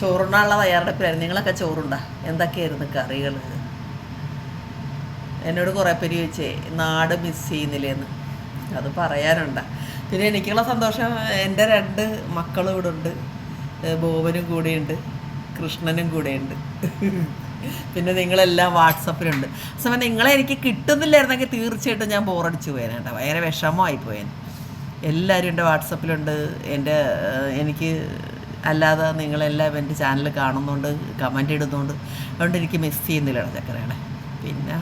ചോറുണ്ണാനുള്ള തയ്യാറെടുപ്പിലായിരുന്നു. നിങ്ങളൊക്കെ ചോറുണ്ടാ? എന്തൊക്കെയായിരുന്നു കറികൾ? എന്നോട് കുറേ പേര് ചോദിച്ചേ നാട് മിസ് ചെയ്യുന്നില്ലേന്ന്. അത് പറയാനുണ്ട. പിന്നെ എനിക്കുള്ള സന്തോഷം എന്റെ രണ്ട് മക്കളും ഇവിടെ ഉണ്ട്. ബോബനും കൂടെയുണ്ട് കൃഷ്ണനും കൂടെയുണ്ട് പിന്നെ നിങ്ങളെല്ലാം വാട്സപ്പിലുണ്ട്. സമയം നിങ്ങളെ എനിക്ക് കിട്ടുന്നില്ലായിരുന്നെങ്കിൽ തീർച്ചയായിട്ടും ഞാൻ ബോറടിച്ചു പോയേനെ കേട്ടോ ഭയങ്കര വിഷമമായി പോയേനെ എല്ലാവരും എന്റെ വാട്സപ്പിലുണ്ട്. എന്റെ എനിക്ക് അല്ലാതെ നിങ്ങളെല്ലാം എന്റെ ചാനൽ കാണുന്നുണ്ട് കമന്റ് ഇടുന്നുണ്ട്. അതുകൊണ്ട് എനിക്ക് മിസ് ചെയ്യുന്നില്ല ചക്കരകളെ പിന്നെ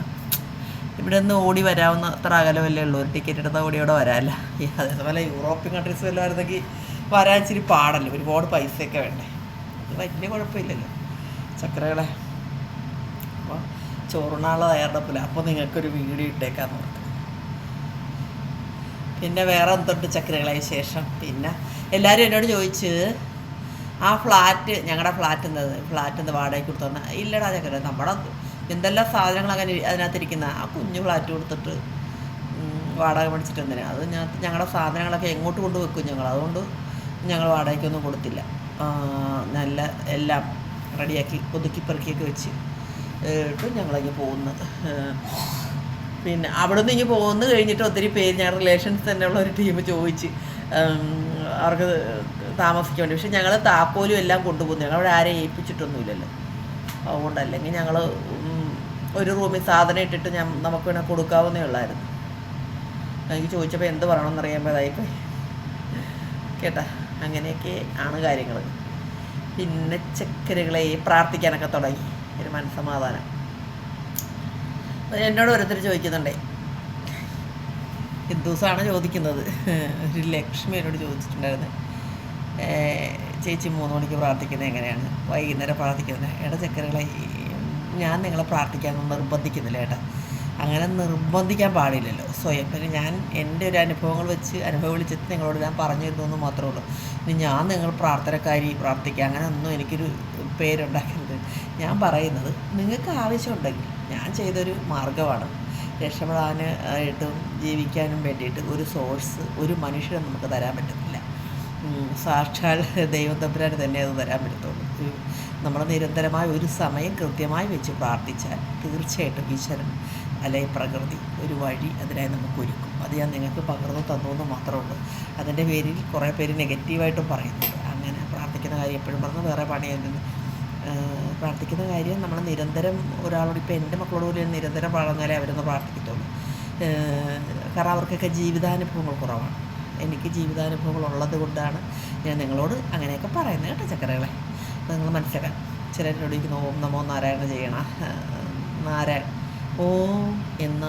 ഇവിടെ നിന്ന് ഓടി വരാവുന്ന അത്ര അകലമല്ലേ ഉള്ളൂ. ഒരു ടിക്കറ്റ് എടുത്താൽ ഓടി അവിടെ വരാമല്ല അതേപോലെ യൂറോപ്യൻ കൺട്രീസ് വല്ലതും ആയിരുന്നെങ്കിൽ വരാൻ ഇച്ചിരി പാടല്ലേ. ഒരുപാട് പൈസയൊക്കെ വേണ്ടേ. അത് വലിയ കുഴപ്പമില്ലല്ലോ ചക്കരകളെ അപ്പോൾ ചോറുണ്ണാനുള്ള തയ്യാറെടുപ്പില്ല. അപ്പോൾ നിങ്ങൾക്കൊരു വീഡിയോ ഇട്ടേക്കാന്ന് പറഞ്ഞു പിന്നെ വേറെ എന്തുണ്ട് ചക്രകളായ ശേഷം? പിന്നെ എല്ലാവരും എന്നോട് ചോദിച്ച് ആ ഫ്ലാറ്റ് ഞങ്ങളുടെ ഫ്ലാറ്റ് നിന്ന് ഫ്ലാറ്റ് നിന്ന് വാടകയ്ക്ക് കൊടുത്തോന്ന ഇല്ലടാ ചക്കര നമ്മുടെ എന്തെല്ലാം സാധനങ്ങൾ അങ്ങനെ അതിനകത്തിരിക്കുന്ന? ആ കുഞ്ഞു ഫ്ലാറ്റ് കൊടുത്തിട്ട് വാടക മേടിച്ചിട്ട് എന്തിനാ? അത് ഞാൻ ഞങ്ങളുടെ സാധനങ്ങളൊക്കെ എങ്ങോട്ട് കൊണ്ട് വെക്കും ഞങ്ങൾ അതുകൊണ്ട് ഞങ്ങൾ വാടകയ്ക്കൊന്നും കൊടുത്തില്ല. നല്ല എല്ലാം റെഡിയാക്കി ഒതുക്കി പെറുക്കിയൊക്കെ വെച്ച് ഇട്ട് ഞങ്ങളങ്ങ് പോകുന്നത്. പിന്നെ അവിടെ നിന്ന് ഇങ്ങനെ പോകുന്നു കഴിഞ്ഞിട്ട് ഒത്തിരി പേര് ഞാൻ റിലേഷൻസ് തന്നെയുള്ള ഒരു ടീം ചോദിച്ച് അവർക്ക് താമസിക്കാൻ വേണ്ടി പക്ഷെ ഞങ്ങൾ താക്കോലും എല്ലാം കൊണ്ടുപോകുന്നു. ഞങ്ങൾ അവിടെ ആരെയും ഏൽപ്പിച്ചിട്ടൊന്നുമില്ലല്ലോ. അതുകൊണ്ട് അല്ലെങ്കിൽ ഞങ്ങൾ ഒരു റൂമിൽ സാധനം ഇട്ടിട്ട് ഞാൻ നമുക്ക് വേണേൽ കൊടുക്കാവുന്നേ ഉള്ളായിരുന്നു. എനിക്ക് ചോദിച്ചപ്പോൾ എന്ത് പറയണമെന്ന് അറിയാൻ ഇതായിപ്പോയി കേട്ടാ? അങ്ങനെയൊക്കെ ആണ് കാര്യങ്ങൾ പിന്നെ ചക്കരകളെ പ്രാർത്ഥിക്കാനൊക്കെ തുടങ്ങി. ഒരു മനസ്സമാധാനം. എന്നോട് ഓരോരുത്തർ ചോദിക്കുന്നുണ്ടേ. ഹിന്ദുസാണ് ചോദിക്കുന്നത്. ഒരു ലക്ഷ്മി എന്നോട് ചോദിച്ചിട്ടുണ്ടായിരുന്നു. ചേച്ചി മൂന്ന് മണിക്ക് പ്രാർത്ഥിക്കുന്നത് എങ്ങനെയാണ്? വൈകുന്നേരം പ്രാർത്ഥിക്കുന്നത്. ഏട്ടാ ചക്കരകളെ ഞാൻ നിങ്ങളെ പ്രാർത്ഥിക്കാനൊന്നും നിർബന്ധിക്കുന്നില്ല ഏട്ടാ. അങ്ങനെ നിർബന്ധിക്കാൻ പാടില്ലല്ലോ. സ്വയം പിന്നെ ഞാൻ എന്റെ ഒരു അനുഭവങ്ങൾ വെച്ച് അനുഭവം വിളിച്ചിട്ട് നിങ്ങളോട് ഞാൻ പറഞ്ഞു തരുന്നു മാത്രമേ ഉള്ളൂ. ഇനി ഞാൻ നിങ്ങൾ പ്രാർത്ഥനക്കാരി പ്രാർത്ഥിക്കുക അങ്ങനെ ഒന്നും എനിക്കൊരു പേരുണ്ടാക്കരുത്. ഞാൻ പറയുന്നത് നിങ്ങൾക്ക് ആവശ്യമുണ്ടെങ്കിൽ ഞാൻ ചെയ്തൊരു മാർഗമാണ്. രക്ഷപ്പെടാൻ ആയിട്ടും ജീവിക്കാനും വേണ്ടിയിട്ട് ഒരു സോഴ്സ് ഒരു മനുഷ്യനെ നമുക്ക് തരാൻ ഉം, സാക്ഷാൽ ദൈവം തമ്പുരാന് തന്നെ അത് തരാൻ പറ്റത്തുള്ളൂ. നമ്മൾ നിരന്തരമായ ഒരു സമയം കൃത്യമായി വെച്ച് പ്രാർത്ഥിച്ചാൽ തീർച്ചയായിട്ടും ഈശ്വരൻ അല്ലെങ്കിൽ പ്രകൃതി ഒരു വഴി അതിനായി നമുക്ക് ഒരുക്കും. അത് ഞാൻ നിങ്ങൾക്ക് പകർന്നു തന്നു എന്ന് മാത്രമേ ഉള്ളൂ. അതിന്റെ പേരിൽ കുറേ പേര് നെഗറ്റീവായിട്ടും പറയുന്നുണ്ട്. അങ്ങനെ പ്രാർത്ഥിക്കുന്ന കാര്യം എപ്പോഴും പറഞ്ഞ് വേറെ പണിയായിരുന്നു പ്രാർത്ഥിക്കുന്ന കാര്യം നമ്മൾ നിരന്തരം ഒരാളോട് ഇപ്പോൾ എന്റെ മക്കളോട് പോലും നിരന്തരം പറഞ്ഞാലേ അവരൊന്ന് പ്രാർത്ഥിക്കത്തുള്ളൂ. കാരണം അവർക്കൊക്കെ ജീവിതാനുഭവങ്ങൾ കുറവാണ്. എനിക്ക് ജീവിതാനുഭവങ്ങൾ ഉള്ളത് കൊണ്ടാണ് ഞാൻ നിങ്ങളോട് അങ്ങനെയൊക്കെ പറയുന്നത് കേട്ടോ ചക്കരകളെ. നിങ്ങൾ മനസ്സിലാക്കാൻ ചിലരോട് എനിക്ക് ഓം നമോ നാരായണ ചെയ്യണം നാരായണ ഓം എന്ന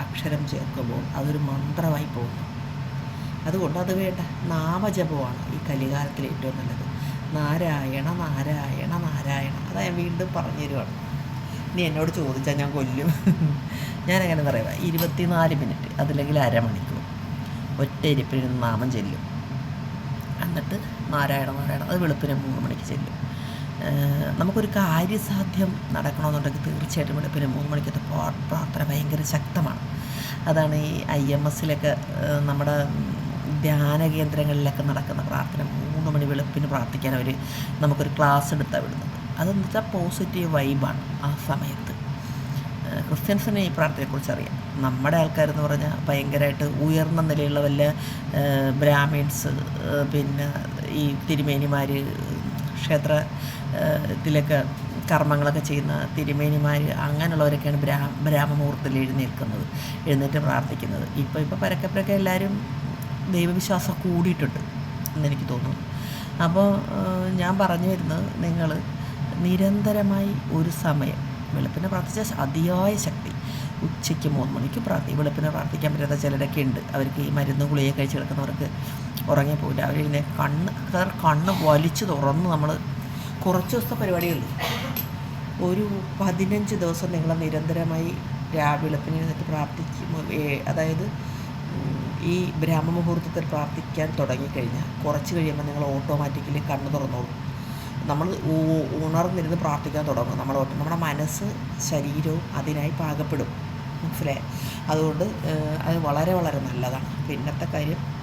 അക്ഷരം ചേർക്കുമ്പോൾ അതൊരു മന്ത്രമായി പോകുന്നു. അതുകൊണ്ട് അത് വേണ്ട നാമജപമാണ് ഈ കലികാലത്തിൽ ഏറ്റവും നല്ലത്. നാരായണ നാരായണ നാരായണ അത് ഞാൻ വീണ്ടും പറഞ്ഞു തരുവാണ്. ഇനി എന്നോട് ചോദിച്ചാൽ ഞാൻ കൊല്ലും. ഞാൻ അങ്ങനെ പറയുക ഇരുപത്തിനാല് മിനിറ്റ് അതില്ലെങ്കിൽ അരമണിക്കൂർ. ഒറ്റ ഇരിപ്പിന് നാമം ചെല്ലും. എന്നിട്ട് നാരായണ നാരായണ അത് വെളുപ്പിന് മൂന്ന് മണിക്ക് ചെല്ലും. നമുക്കൊരു കാര്യസാധ്യം നടക്കണമെന്നുണ്ടെങ്കിൽ തീർച്ചയായിട്ടും വെളുപ്പിന് മൂന്ന് മണിക്കത്തെ പ്രാ- പ്രാർത്ഥന ഭയങ്കര ശക്തമാണ്. അതാണ് ഈ ഐ എം എസിലൊക്കെ നമ്മുടെ ധ്യാന കേന്ദ്രങ്ങളിലൊക്കെ നടക്കുന്ന പ്രാർത്ഥന. മൂന്ന് മണി വെളുപ്പിന് പ്രാർത്ഥിക്കാൻ അവർ നമുക്കൊരു ക്ലാസ് എടുത്താണ് വിടുന്നത്. അതെന്ന് വെച്ചാൽ പോസിറ്റീവ് വൈബാണ് ആ സമയത്ത്. ക്രിസ്ത്യൻസിന് ഈ പ്രാർത്ഥനയെക്കുറിച്ച് അറിയാം. നമ്മുടെ ആൾക്കാരെന്ന് പറഞ്ഞാൽ ഭയങ്കരമായിട്ട് ഉയർന്ന നിലയുള്ള വല്ല ബ്രാഹ്മിൻസ് പിന്നെ ഈ തിരുമേനിമാർ ക്ഷേത്ര ഇതിലൊക്കെ കർമ്മങ്ങളൊക്കെ ചെയ്യുന്ന തിരുമേനിമാർ അങ്ങനെയുള്ളവരൊക്കെയാണ് ബ്രാ ബ്രാഹ്മമുഹൂർത്തത്തിൽ എഴുന്നേൽക്കുന്നത് എഴുന്നേറ്റ് പ്രാർത്ഥിക്കുന്നത്. ഇപ്പോൾ ഇപ്പോൾ പരക്കെ പരക്കെ എല്ലാവരും ദൈവവിശ്വാസം കൂടിയിട്ടുണ്ട് എന്നെനിക്ക് തോന്നുന്നു. അപ്പോൾ ഞാൻ പറഞ്ഞു വരുന്നത് നിങ്ങൾ നിരന്തരമായി ഒരു സമയം വെളുപ്പിനെ പ്രാർത്ഥിച്ച അതിയായ ശക്തി. ഉച്ചയ്ക്ക് മൂന്ന് മണിക്ക് പ്രാർത്ഥി വെളുപ്പിനെ പ്രാർത്ഥിക്കാൻ പറ്റാത്ത ചിലരൊക്കെ ഉണ്ട്. അവർക്ക് ഈ മരുന്ന് ഗുളിക കഴിച്ച് കിടക്കുന്നവർക്ക് ഉറങ്ങിപ്പോയില്ല ഇതിനെ കണ്ണ് അതായത് കണ്ണ് വലിച്ചു തുറന്ന് നമ്മൾ കുറച്ച് ദിവസത്തെ പരിപാടിയുള്ളൂ. ഒരു പതിനഞ്ച് ദിവസം നിങ്ങൾ നിരന്തരമായി രാവിലെ വെളുപ്പിന് എഴുന്നേറ്റ് പ്രാർത്ഥിക്കും അതായത് ഈ ബ്രാഹ്മ മുഹൂർത്തത്തിൽ പ്രാർത്ഥിക്കാൻ തുടങ്ങിക്കഴിഞ്ഞാൽ കുറച്ച് കഴിയുമ്പോൾ നിങ്ങൾ ഓട്ടോമാറ്റിക്കലി കണ്ണ് തുറന്നോളും. നമ്മൾ ഉണർന്നിരുന്ന് പ്രാർത്ഥിക്കാൻ തുടങ്ങും. നമ്മൾ നമ്മുടെ മനസ്സ് ശരീരവും അതിനായി പാകപ്പെടും. മനസ്സിലായി? അതുകൊണ്ട് അത് വളരെ വളരെ നല്ലതാണ്. പിന്നത്തെ കാര്യം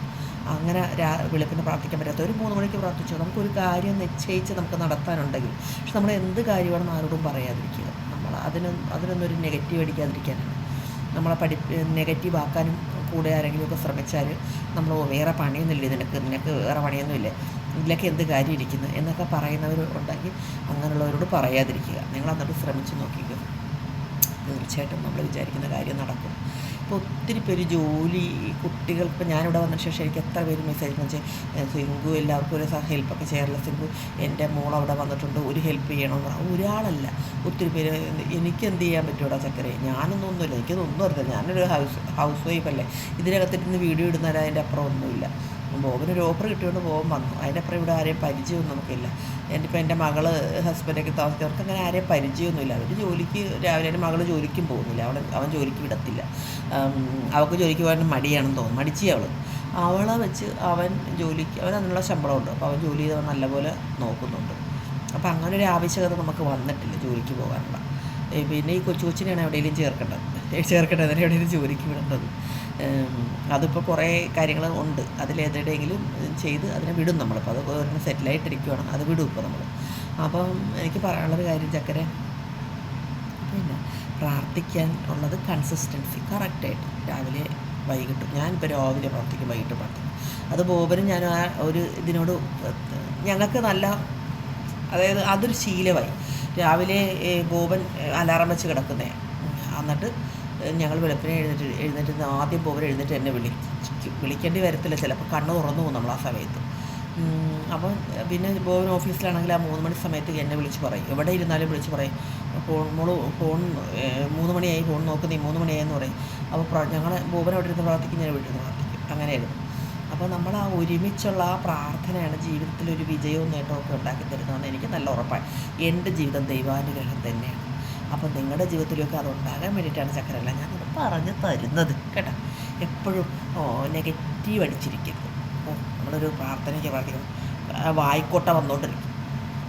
അങ്ങനെ രാ വെളുപ്പിന് പ്രാർത്ഥിക്കാൻ പറ്റാത്ത ഒരു മൂന്ന് മണിക്ക് പ്രാർത്ഥിച്ചോ. നമുക്കൊരു കാര്യം നിശ്ചയിച്ച് നമുക്ക് നടത്താനുണ്ടെങ്കിൽ. പക്ഷെ നമ്മൾ എന്ത് കാര്യമാണെന്ന് ആരോടും പറയാതിരിക്കുക. നമ്മൾ അതിന് അതിനൊന്നും ഒരു നെഗറ്റീവ് അടിക്കാതിരിക്കാനാണ്. നമ്മളെ പഠി നെഗറ്റീവ് ആക്കാനും കൂടെ ആരെങ്കിലുമൊക്കെ ശ്രമിച്ചാൽ നമ്മൾ വേറെ പണിയൊന്നുമില്ല? നിനക്ക് നിനക്ക് വേറെ പണിയൊന്നുമില്ല? ഇതിലൊക്കെ എന്ത് കാര്യം ഇരിക്കുന്നു എന്നൊക്കെ പറയുന്നവർ ഉണ്ടെങ്കിൽ അങ്ങനെയുള്ളവരോട് പറയാതിരിക്കുക. നിങ്ങൾ എന്നിട്ട് ശ്രമിച്ചു നോക്കിക്കുക തീർച്ചയായിട്ടും നമ്മൾ വിചാരിക്കുന്ന കാര്യം നടക്കും. ഇപ്പോൾ ഒത്തിരി പേര് ജോലി കുട്ടികൾ ഇപ്പോൾ ഞാനിവിടെ വന്ന ശേഷം എനിക്ക് എത്ര പേര് മെസ്സേജ് വെച്ചാൽ സിങ്കു എല്ലാവർക്കും ഒരു ഹെൽപ്പൊക്കെ ചെയ്യാറില്ല സിങ്കു എന്റെ മോൾ അവിടെ വന്നിട്ടുണ്ട് ഒരു ഹെൽപ്പ് ചെയ്യണമെന്ന് പറഞ്ഞാൽ ഒരാളല്ല. ഒത്തിരി പേര് എനിക്ക് എന്ത് ചെയ്യാൻ പറ്റുമോ ചക്കരെ? ഞാനൊന്നും ഒന്നുമില്ല. എനിക്കതൊന്നും അറിയില്ല ഞാനൊരു ഹൗസ് ഹൗസ് വൈഫ് അല്ലേ. ഇതിനകത്തിരുന്ന് വീഡിയോ ഇടുന്നതിന് അതിന്റെ അപ്പുറം ഒന്നുമില്ല. ബോബിനൊരു ഓഫർ കിട്ടിയോണ്ട് ബോബൻ വന്നു. അതിന്റെ അപ്പുറം ഇവിടെ ആരെയും പരിചയമൊന്നും നമുക്കില്ല. എന്റെ ഇപ്പം എന്റെ മകൾ ഹസ്ബൻഡൊക്കെ താമസിച്ചവർക്ക് അങ്ങനെ ആരെയും പരിചയമൊന്നുമില്ല. അവർ ജോലിക്ക് രാവിലെ എന്റെ മകൾ ജോലിക്കും പോകുന്നില്ല. അവൾ അവൻ ജോലിക്ക് വിടത്തില്ല. അവൾക്ക് ജോലിക്ക് പോകാൻ മടിയാണെന്ന് തോന്നും മടിച്ചി അവൾ അവളെ വെച്ച് അവൻ ജോലിക്ക് അവൻ അതിനുള്ള ശമ്പളമുണ്ട്. അപ്പോൾ അവൻ ജോലി ചെയ്ത് അവൻ നല്ലപോലെ നോക്കുന്നുണ്ട്. അപ്പോൾ അങ്ങനെ ഒരു ആവശ്യകത നമുക്ക് വന്നിട്ടില്ല ജോലിക്ക് പോകാനുള്ള. പിന്നെ ഈ കൊച്ചു കൊച്ചിനെയാണ് എവിടെയെങ്കിലും ചേർക്കേണ്ടത്. ചേർക്കേണ്ടത്. എവിടെയെങ്കിലും ജോലിക്ക് വിടേണ്ടത്. അതിപ്പോൾ കുറേ കാര്യങ്ങൾ ഉണ്ട്. അതിലേതെങ്കിലും ചെയ്ത് അതിനെ വിടും നമ്മളിപ്പോൾ അത് ഒരെണ്ണം സെറ്റിലായിട്ടിരിക്കുകയാണ് അത് വിടും ഇപ്പോൾ നമ്മൾ അപ്പം എനിക്ക് പറയാനുള്ളൊരു കാര്യം ചക്കരെ. പിന്നെ പ്രാർത്ഥിക്കാൻ ഉള്ളത് കൺസിസ്റ്റൻസി കറക്റ്റായിട്ട് രാവിലെ വൈകിട്ട് ഞാനിപ്പോൾ രാവിലെ പ്രാർത്ഥിക്കും വൈകിട്ട് പ്രാർത്ഥിക്കും. അത് ബോബനും ഞാനും ആ ഒരു ഇതിനോട് ഞങ്ങൾക്ക് നല്ല അതായത് അതൊരു ശീലമായി. രാവിലെ ബോബൻ അലാറം വെച്ച് കിടക്കുന്നേ. എന്നിട്ട് ഞങ്ങൾ വെളുപ്പിനെ എഴുന്നേറ്റ് എഴുന്നേറ്റ് ആദ്യം ബോബൻ എഴുന്നേറ്റ് എന്നെ വിളി വിളിക്കേണ്ടി വരത്തില്ല. ചിലപ്പോൾ കണ്ണ് തുറന്നു പോകും നമ്മൾ ആ സമയത്ത് അപ്പം പിന്നെ ബോബൻ ഓഫീസിലാണെങ്കിൽ ആ മൂന്ന് മണി സമയത്ത് എന്നെ വിളിച്ച് പറയും. എവിടെ ഇരുന്നാലും വിളിച്ച് പറയും. ഫോൺ മോൾ ഫോൺ മൂന്ന് മണിയായി ഫോൺ നോക്കുന്നേ. മൂന്ന് മണിയായി എന്ന് പറയും. അപ്പോൾ ഞങ്ങൾ ബോബൻ അവിടെ ഇരുന്ന് പ്രാർത്ഥിക്കും. ഞാൻ വീട്ടിൽ നിന്ന് പ്രാർത്ഥിക്കും. അങ്ങനെയായിരുന്നു. അപ്പോൾ നമ്മൾ ആ ഒരുമിച്ചുള്ള ആ പ്രാർത്ഥനയാണ് ജീവിതത്തിൽ ഒരു വിജയവും നേട്ടവും ഒക്കെ ഉണ്ടാക്കി തരുന്നതെന്ന് എനിക്ക് നല്ല ഉറപ്പാണ് എന്റെ ജീവിതം ദൈവാനുഗ്രഹം തന്നെയാണ്. അപ്പോൾ നിങ്ങളുടെ ജീവിതത്തിലൊക്കെ അത് ഉണ്ടാകാൻ വേണ്ടിയിട്ടാണ് ചക്കരല്ല ഞാൻ പറഞ്ഞു തരുന്നത് കേട്ടോ. എപ്പോഴും ഓ നെഗറ്റീവ് അടിച്ചിരിക്കരുത്. ഓ നമ്മളൊരു പ്രാർത്ഥനയ്ക്ക് പ്രാർത്ഥിക്കണം വായിക്കോട്ട വന്നുകൊണ്ടിരിക്കും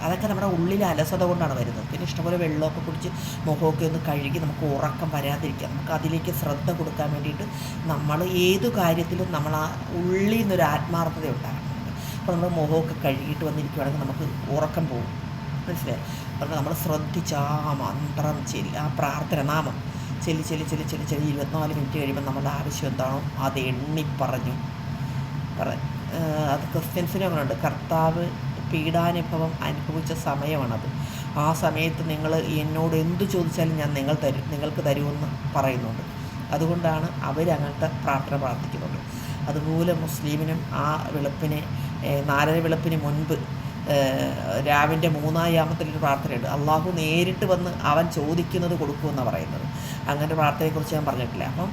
അതൊക്കെ നമ്മുടെ ഉള്ളിലെ അലസത കൊണ്ടാണ് വരുന്നത്. പിന്നെ ഇഷ്ടംപോലെ വെള്ളമൊക്കെ കുടിച്ച് മുഖമൊക്കെ ഒന്ന് കഴുകി നമുക്ക് ഉറക്കം വരാതിരിക്കാം നമുക്ക് അതിലേക്ക് ശ്രദ്ധ കൊടുക്കാൻ വേണ്ടിയിട്ട് നമ്മൾ ഏത് കാര്യത്തിലും നമ്മൾ ആ ഉള്ളിൽ നിന്നൊരു ആത്മാർത്ഥത ഉണ്ടാകണം. അപ്പോൾ നമ്മൾ മുഖമൊക്കെ കഴുകിയിട്ട് വന്നിരിക്കുകയാണെങ്കിൽ നമുക്ക് ഉറക്കം പോകും. മനസ്സിലായി? അപ്പോൾ നമ്മൾ ശ്രദ്ധിച്ച് ആ മന്ത്രം ചെല്ലി ആ പ്രാർത്ഥന നാമം ചെല്ലി ചെല്ലി ചെല്ലി ചെല്ലി ചെല്ലി ഇരുപത്തിനാല് മിനിറ്റ് കഴിയുമ്പോൾ നമ്മുടെ ആവശ്യം എന്താണോ അത് എണ്ണി പറഞ്ഞു. അത് ക്രിസ്ത്യൻസിനും അങ്ങനെ ഉണ്ട് കർത്താവ് പീഡാനുഭവം അനുഭവിച്ച സമയമാണത്. ആ സമയത്ത് നിങ്ങൾ എന്നോട് എന്തു ചോദിച്ചാലും ഞാൻ നിങ്ങൾ തരും നിങ്ങൾക്ക് തരുമെന്ന് പറയുന്നുണ്ട്. അതുകൊണ്ടാണ് അവരങ്ങനത്തെ പ്രാർത്ഥന പ്രാർത്ഥിക്കുന്നുണ്ട്. അതുപോലെ മുസ്ലിമിനും ആ വെളുപ്പിനെ നാലര വെളുപ്പിന് മുൻപ് രാവിന്റെ മൂന്നാം യാമത്തിലൊരു പ്രാർത്ഥനയുണ്ട്. അള്ളാഹു നേരിട്ട് വന്ന് അവൻ ചോദിക്കുന്നത് കൊടുക്കുമെന്നാണ് പറയുന്നത്. അങ്ങനെ പ്രാർത്ഥനയെക്കുറിച്ച് ഞാൻ പറഞ്ഞിട്ടില്ല. അപ്പം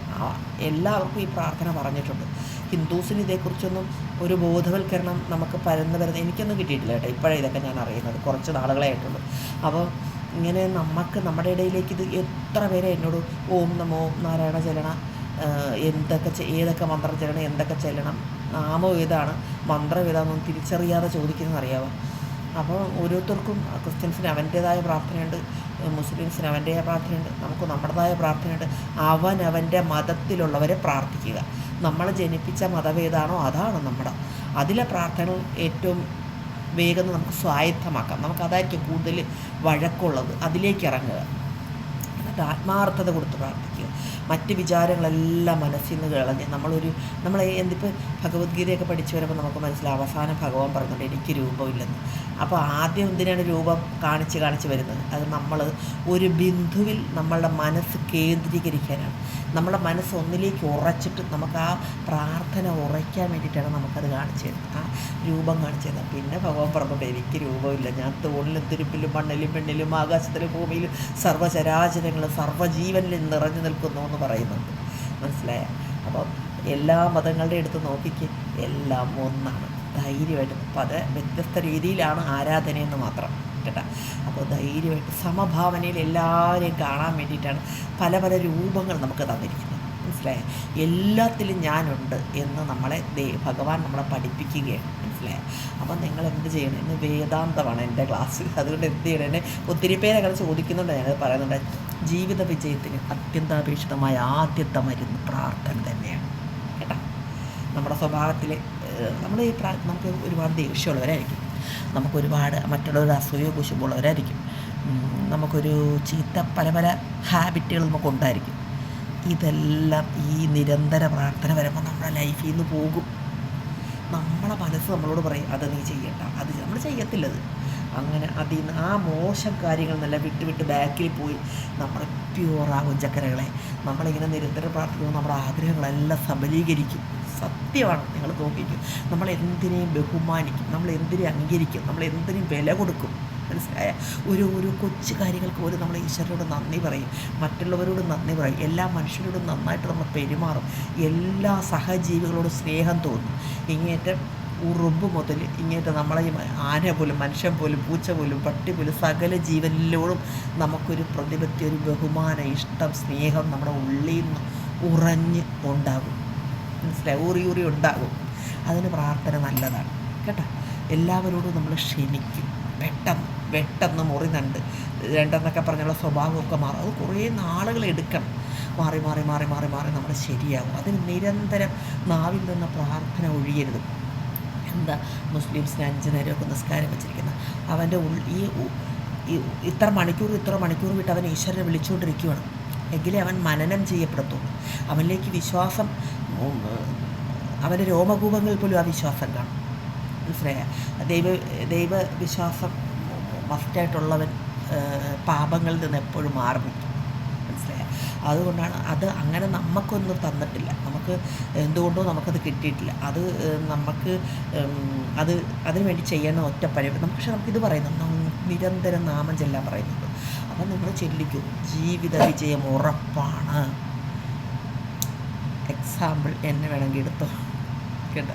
എല്ലാവർക്കും ഈ പ്രാർത്ഥന പറഞ്ഞിട്ടുണ്ട്. ഹിന്ദുസിന് ഇതേക്കുറിച്ചൊന്നും ഒരു ബോധവൽക്കരണം നമുക്ക് പരന്ന് വരുന്ന എനിക്കൊന്നും കിട്ടിയിട്ടില്ല കേട്ടോ. ഇപ്പോഴേ ഇതൊക്കെ ഞാൻ അറിയുന്നത്. കുറച്ച് നാളുകളായിട്ടുള്ളൂ അപ്പോൾ ഇങ്ങനെ നമുക്ക് നമ്മുടെ ഇടയിലേക്ക് ഇത് എത്ര പേരെ എന്നോട് ഓം നമോ നാരായണ ചലന എന്തൊക്കെ ഏതൊക്കെ മന്ത്രം ചെല്ലണം എന്തൊക്കെ ചെല്ലണം നാമം ഏതാണ് മന്ത്രം ഏതാണെന്ന് തിരിച്ചറിയാതെ ചോദിക്കുന്നത് അറിയാമോ അപ്പോൾ ഓരോരുത്തർക്കും ക്രിസ്ത്യൻസിന് അവന്റേതായ പ്രാർത്ഥനയുണ്ട് മുസ്ലിംസിന് അവന്റേതായ പ്രാർത്ഥനയുണ്ട് നമുക്ക് നമ്മുടേതായ പ്രാർത്ഥനയുണ്ട്. അവൻ അവന്റെ മതത്തിലുള്ളവരെ പ്രാർത്ഥിക്കുക. നമ്മൾ ജനിപ്പിച്ച മതമേതാണോ അതാണ് നമ്മുടെ. അതിലെ പ്രാർത്ഥനകൾ ഏറ്റവും വേഗം നമുക്ക് സ്വായത്തമാക്കാം. നമുക്കതായിരിക്കും കൂടുതൽ വഴക്കുള്ളത്. അതിലേക്ക് ഇറങ്ങുക. എന്നിട്ട് ആത്മാർത്ഥത കൊടുത്ത് പ്രാർത്ഥിക്കുക. മറ്റ് വിചാരങ്ങളെല്ലാം മനസ്സിൽ നിന്ന് കളഞ്ഞ് നമ്മളൊരു നമ്മൾ എന്തിപ്പോൾ ഭഗവത്ഗീതയൊക്കെ പഠിച്ചു വരുമ്പോൾ നമുക്ക് മനസ്സിലാവും. അവസാനം ഭഗവാൻ പറഞ്ഞിട്ടുണ്ട് എനിക്ക് രൂപമില്ലെന്ന്. അപ്പോൾ ആദ്യം എന്തിനാണ് രൂപം കാണിച്ച് കാണിച്ച് വരുന്നത്? അത് നമ്മൾ ഒരു ബിന്ദുവിൽ നമ്മളുടെ മനസ്സ് കേന്ദ്രീകരിക്കാനാണ്. നമ്മുടെ മനസ്സ് ഒന്നിലേക്ക് ഉറച്ചിട്ട് നമുക്ക് ആ പ്രാർത്ഥന ഉറയ്ക്കാൻ വേണ്ടിയിട്ടാണ് നമുക്കത് കാണിച്ചു തരുന്നത്. ആ രൂപം കാണിച്ചു തരുന്നത്. പിന്നെ ഭഗവാൻ പറഞ്ഞിട്ട് എനിക്ക് രൂപമില്ല. ഞാൻ തോളിലും തിരുപ്പിലും മണ്ണിലും പെണ്ണിലും ആകാശത്തിലും ഭൂമിയിലും സർവചരാചരങ്ങളും സർവജീവനിലും നിറഞ്ഞു നിൽക്കുന്നു എന്ന് പറയുന്നുണ്ട്. മനസ്സിലായ? അപ്പം എല്ലാ മതങ്ങളുടെ അടുത്ത് നോക്കിക്ക് എല്ലാം ഒന്നാണ്. ധൈര്യമായിട്ട്. പല വ്യത്യസ്ത രീതിയിലാണ് ആരാധനയെന്ന് മാത്രം കേട്ടോ. അപ്പോൾ ധൈര്യമായിട്ട് സമഭാവനയിൽ എല്ലാവരെയും കാണാൻ വേണ്ടിയിട്ടാണ് പല പല രൂപങ്ങൾ നമുക്ക് തന്നിരിക്കുന്നത്. മനസ്സിലായ? എല്ലാത്തിലും ഞാനുണ്ട് എന്ന് നമ്മളെ ഭഗവാൻ നമ്മളെ പഠിപ്പിക്കുകയാണ്. മനസ്സിലായ? അപ്പം നിങ്ങൾ എന്ത് ചെയ്യണം? ഇന്ന് വേദാന്തമാണ് എന്റെ ക്ലാസ്. അതുകൊണ്ട് എന്ത് ചെയ്യണം? എന്നെ ഒത്തിരി പേരങ്ങനെ ചോദിക്കുന്നുണ്ട്. ഞാനത് പറയുന്നുണ്ട്. ജീവിത വിജയത്തിന് അത്യന്താപേക്ഷിതമായ ആദ്യത്തെ മരുന്ന് പ്രാർത്ഥന തന്നെയാണ്. കേട്ടോ? നമ്മുടെ സ്വഭാവത്തിൽ നമ്മൾ ഈ പ്രാ നമുക്ക് ഒരുപാട് ദേഷ്യമുള്ളവരായിരിക്കും. നമുക്കൊരുപാട് മറ്റുള്ളവരുടെ അസൂയ കുശുമ്പുള്ളവരായിരിക്കും. നമുക്കൊരു ചീത്ത പല പല ഹാബിറ്റുകൾ നമുക്കുണ്ടായിരിക്കും. ഇതെല്ലാം ഈ നിരന്തര പ്രാർത്ഥന വരുമ്പോൾ നമ്മുടെ ലൈഫിൽ നിന്ന് പോകും. നമ്മളെ മനസ്സ് നമ്മളോട് പറയും അത് നീ ചെയ്യണ്ട അത് നമ്മൾ ചെയ്യത്തില്ലത്. അങ്ങനെ അതിൽ നിന്ന് ആ മോശം കാര്യങ്ങൾ നല്ല വിട്ട് വിട്ട് ബാക്കിൽ പോയി നമ്മൾ പ്യൂറാകും ചക്കരകളെ. നമ്മളിങ്ങനെ നിരന്തരം പ്രാർത്ഥിക്കുമ്പോൾ നമ്മുടെ ആഗ്രഹങ്ങളെല്ലാം സബലീകരിക്കും. സത്യമാണ് നിങ്ങൾ നോക്കിക്കും നമ്മൾ എന്തിനേയും ബഹുമാനിക്കും നമ്മൾ എന്തിനേയും അംഗീകരിക്കും നമ്മൾ എന്തിനേയും വില കൊടുക്കും. മനസ്സിലായ? ഒരു ഒരു കൊച്ചു കാര്യങ്ങൾക്ക് പോലും നമ്മൾ ഈശ്വരനോട് നന്ദി പറയും. മറ്റുള്ളവരോട് നന്ദി പറയും. എല്ലാ മനുഷ്യരോടും നന്നായിട്ട് നമ്മൾ പെരുമാറും. എല്ലാ സഹജീവികളോടും സ്നേഹം തോന്നും. ഇങ്ങേറ്റം ഉറുമ്പ് മുതൽ ഇങ്ങനത്തെ നമ്മളെ ആന പോലും മനുഷ്യൻ പോലും പൂച്ച പോലും പട്ടി പോലും സകല ജീവനിലോടും നമുക്കൊരു പ്രതിപത്തി ഒരു ബഹുമാനം ഇഷ്ടം സ്നേഹം നമ്മുടെ ഉള്ളിൽ നിന്ന് ഉറഞ്ഞ് ഉണ്ടാകും. മനസ്സിലായി. ഊറി ഊറി ഉണ്ടാകും. അതിന് പ്രാർത്ഥന നല്ലതാണ്. കേട്ടോ? എല്ലാവരോടും നമ്മൾ ക്ഷമിക്കും. പെട്ടെന്ന് പെട്ടെന്ന് മുറി നണ്ട്. രണ്ടെന്നൊക്കെ പറഞ്ഞുള്ള സ്വഭാവമൊക്കെ മാറും. അത് കുറേ നാളുകൾ എടുക്കണം. മാറി മാറി മാറി മാറി മാറി നമ്മൾ ശരിയാകും അതിന് നിരന്തരം നാവിൽ നിന്ന് പ്രാർത്ഥന ഒഴിയരുത്. എന്താ? മുസ്ലിംസിന് അഞ്ച് നേരമൊക്കെ നിസ്കാരം വെച്ചിരിക്കുന്നത് അവന്റെ ഉൾ ഈ ഇത്ര മണിക്കൂർ ഇത്ര മണിക്കൂർ വിട്ട് അവൻ ഈശ്വരനെ വിളിച്ചുകൊണ്ടിരിക്കുകയാണ് എങ്കിലേ അവൻ മനനം ചെയ്യപ്പെടത്തുള്ളൂ. അവനിലേക്ക് വിശ്വാസം അവന്റെ രോമകൂപങ്ങൾ പോലും ആ വിശ്വാസം കാണും. മനസ്സിലായ? ദൈവ ദൈവവിശ്വാസം മസ്റ്റായിട്ടുള്ളവൻ പാപങ്ങളിൽ നിന്ന് എപ്പോഴും മാറി നിൽക്കും. മനസ്സിലായ? അതുകൊണ്ടാണ് അത് അങ്ങനെ നമുക്കൊന്നും തന്നിട്ടില്ല. നമുക്ക് എന്തുകൊണ്ടോ നമുക്കത് കിട്ടിയിട്ടില്ല. അത് നമുക്ക് അത് അതിനു വേണ്ടി ചെയ്യണ ഒറ്റ പരി പക്ഷെ നമുക്കിത് പറയുന്നുണ്ട്. നിരന്തരം നാമം ചെല്ലാൻ പറയുന്നുണ്ട്. അപ്പം നമ്മൾ ചെല്ലിക്കും ജീവിത വിജയം ഉറപ്പാണ്. എക്സാമ്പിൾ എന്നെ വേണമെങ്കിൽ എടുത്തോ? കേട്ടോ?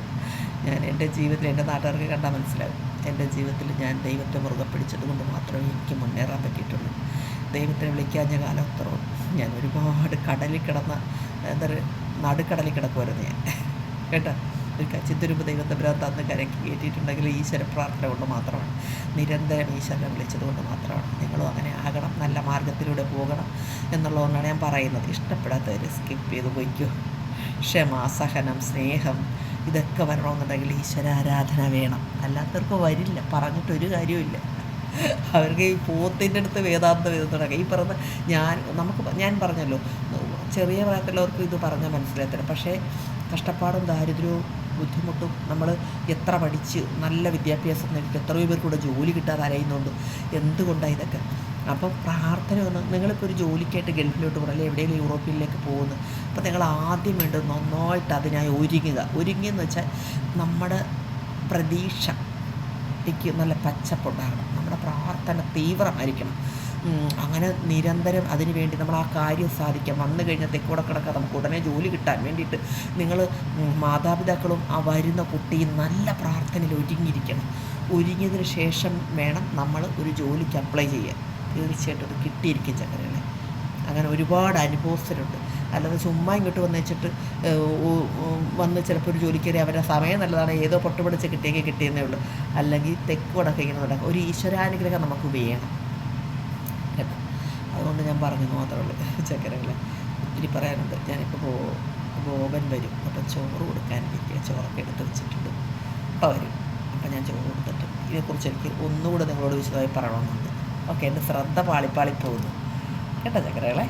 ഞാൻ എന്റെ ജീവിതത്തിൽ എന്റെ നാട്ടുകാർക്ക് കണ്ടാൽ മനസ്സിലാവും. എന്റെ ജീവിതത്തിൽ ഞാൻ ദൈവത്തെ മുറുകെ പിടിച്ചത് കൊണ്ട് മാത്രമേ എനിക്ക് മുന്നേറാൻ പറ്റിയിട്ടുള്ളൂ. ദൈവത്തെ വിളിക്കാഞ്ഞ കാലം അത്രയും ഞാൻ ഒരുപാട് കടലിൽ കിടന്ന എന്താ പറയുക നടുക്കടലിൽ കിടക്കുമായിരുന്നു ഞാൻ. കേട്ടോ? ഒരു കച്ചിത്തുരുമ്പ് ദൈവത്തെ ഭ്രാന്ത് അന്ന് കരക്ക് കയറ്റിയിട്ടുണ്ടെങ്കിൽ ഈശ്വര പ്രാർത്ഥന കൊണ്ട് മാത്രമാണ്. നിരന്തരം ഈശ്വരനെ വിളിച്ചത് കൊണ്ട് മാത്രമാണ്. നിങ്ങളും അങ്ങനെ ആകണം. നല്ല മാർഗത്തിലൂടെ പോകണം എന്നുള്ളതുകൊണ്ടാണ് ഞാൻ പറയുന്നത്. ഇഷ്ടപ്പെടാത്തവർ സ്കിപ്പ് ചെയ്ത് പോയിക്കോ. ക്ഷമ സഹനം സ്നേഹം ഇതൊക്കെ വരണമെന്നുണ്ടെങ്കിൽ ഈശ്വര ആരാധന വേണം. അല്ലാത്തവർക്ക് വരില്ല. പറഞ്ഞിട്ടൊരു കാര്യമില്ല അവർക്ക് ഈ പോത്തിന്റെ അടുത്ത് വേദാന്ത വേദം തുടങ്ങി. ഈ പറഞ്ഞ ഞാൻ നമുക്ക് ഞാൻ പറഞ്ഞല്ലോ ചെറിയ പ്രായത്തിലുള്ളവർക്ക് ഇത് പറഞ്ഞാൽ മനസ്സിലാകത്തില്ല. പക്ഷേ കഷ്ടപ്പാടും ദാരിദ്ര്യവും ബുദ്ധിമുട്ടും നമ്മൾ എത്ര പഠിച്ച് നല്ല വിദ്യാഭ്യാസം നേടിയിട്ട് എത്രയോ പേർക്കൂടെ ജോലി കിട്ടാതെ അലയുന്നുണ്ട് എന്തുകൊണ്ടാണ് ഇതൊക്കെ? അപ്പം പ്രാർത്ഥന ഒന്ന് നിങ്ങളിപ്പോൾ ഒരു ജോലിക്കായിട്ട് ഗൾഫിലോട്ട് പോകണം അല്ലെങ്കിൽ എവിടെയെങ്കിലും യൂറോപ്പിലേക്ക് പോകുന്നു അപ്പോൾ നിങ്ങൾ ആദ്യം വേണ്ടത് നന്നായിട്ട് അതിനായി ഒരുങ്ങുക. ഒരുങ്ങിയെന്ന് വെച്ചാൽ നമ്മുടെ പ്രതീക്ഷ നല്ല പച്ചപ്പുണ്ടാകണം. നമ്മുടെ പ്രാർത്ഥന തീവ്രമായിരിക്കണം. അങ്ങനെ നിരന്തരം അതിന് വേണ്ടി നമ്മൾ ആ കാര്യം സാധിക്കാം. വന്നു കഴിഞ്ഞാൽ തെക്കൂടെ കിടക്കാൻ നമുക്ക് ഉടനെ ജോലി കിട്ടാൻ വേണ്ടിയിട്ട് നിങ്ങൾ മാതാപിതാക്കളും ആ വരുന്ന കുട്ടിയും നല്ല പ്രാർത്ഥനയിൽ ഒരുങ്ങിയിരിക്കണം. ഒരുങ്ങിയതിന് ശേഷം വേണം നമ്മൾ ഒരു ജോലിക്ക് അപ്ലൈ ചെയ്യാൻ. തീർച്ചയായിട്ടും അത് കിട്ടിയിരിക്കും ചക്കരകളെ അങ്ങനെ ഒരുപാട് അനുഭവസ്ഥരുണ്ട്. അല്ലാതെ ചുമ്മാ ഇങ്ങോട്ട് വന്ന് വെച്ചിട്ട് വന്ന് ചിലപ്പോൾ ഒരു ജോലിക്കേറി അവരുടെ സമയം നല്ലതാണ് ഏതോ പൊട്ടുപിടിച്ച് കിട്ടിയെങ്കിൽ കിട്ടിയെന്നേ ഉള്ളൂ. അല്ലെങ്കിൽ തെക്ക് വടക്ക് ഇങ്ങനെ നടക്കും. ഒരു ഈശ്വരാനുഗ്രഹം നമുക്ക് വേണം. അതുകൊണ്ട് ഞാൻ പറഞ്ഞു മാത്രമേ ഉള്ളൂ ചക്കരകളെ ഒത്തിരി പറയാനുണ്ട് ഞാനിപ്പോൾ ഗോപൻ വരും. അപ്പം ചോറ് കൊടുക്കാനിരിക്കുക ചോറൊക്കെ എടുത്ത് വെച്ചിട്ടുണ്ട്. അപ്പോൾ വരും. അപ്പം ഞാൻ ചോറ് കൊടുത്തിട്ട് ഇതിനെക്കുറിച്ച് എനിക്ക് ഒന്നുകൂടെ നിങ്ങളോട് വിശദമായി പറയണമെന്നുണ്ട്. ഓക്കെ എന്റെ ശ്രദ്ധ പാളിപ്പാളി പോകുന്നു. കേട്ടോ ചക്കരകളെ?